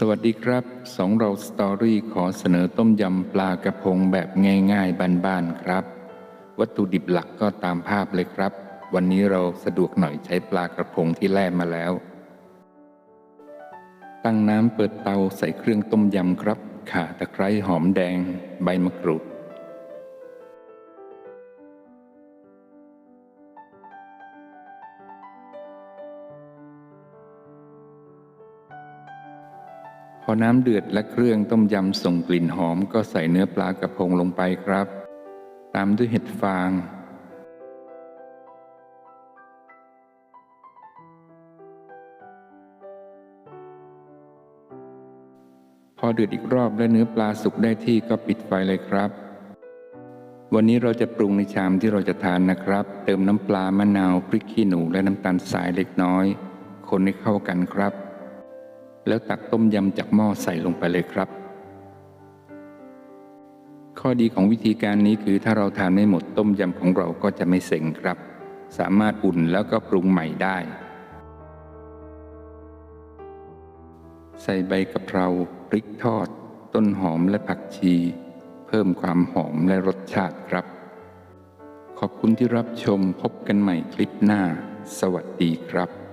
สวัสดีครับ สองเราสตอรี่ขอเสนอต้มยำปลากระพงแบบง่ายๆบ้านๆครับ วัตถุดิบหลักก็ตามภาพเลยครับ วันนี้เราสะดวกหน่อยใช้ปลากระพงที่แล่มาแล้ว ตั้งน้ำเปิดเตาใส่เครื่องต้มยำครับ ข่าตะไคร้หอมแดง ใบมะกรูด พอน้ำเดือดและเครื่องต้มยำส่งกลิ่นหอมก็ใส่เนื้อปลากระพงลงไปครับ ตามด้วยเห็ดฟาง พอเดือดอีกรอบและเนื้อปลาสุกได้ที่ก็ปิดไฟเลยครับ วันนี้เราจะปรุงในชามที่เราจะทานนะครับ เติมน้ำปลามะนาวพริกขี้หนูและน้ำตาลทรายเล็กน้อย คนให้เข้ากันครับ แล้วตักต้มยำจากหม้อใส่ลงไปเลยครับ ข้อดีของวิธีการนี้คือถ้าเราทานไม่หมดต้มยำของเราก็จะไม่เส็งครับ สามารถอุ่นแล้วก็ปรุงใหม่ได้ ใส่ใบกะเพราพริกทอด ต้นหอมและผักชี เพิ่มความหอมและรสชาติครับ ขอบคุณที่รับชมพบกันใหม่คลิปหน้า สวัสดีครับ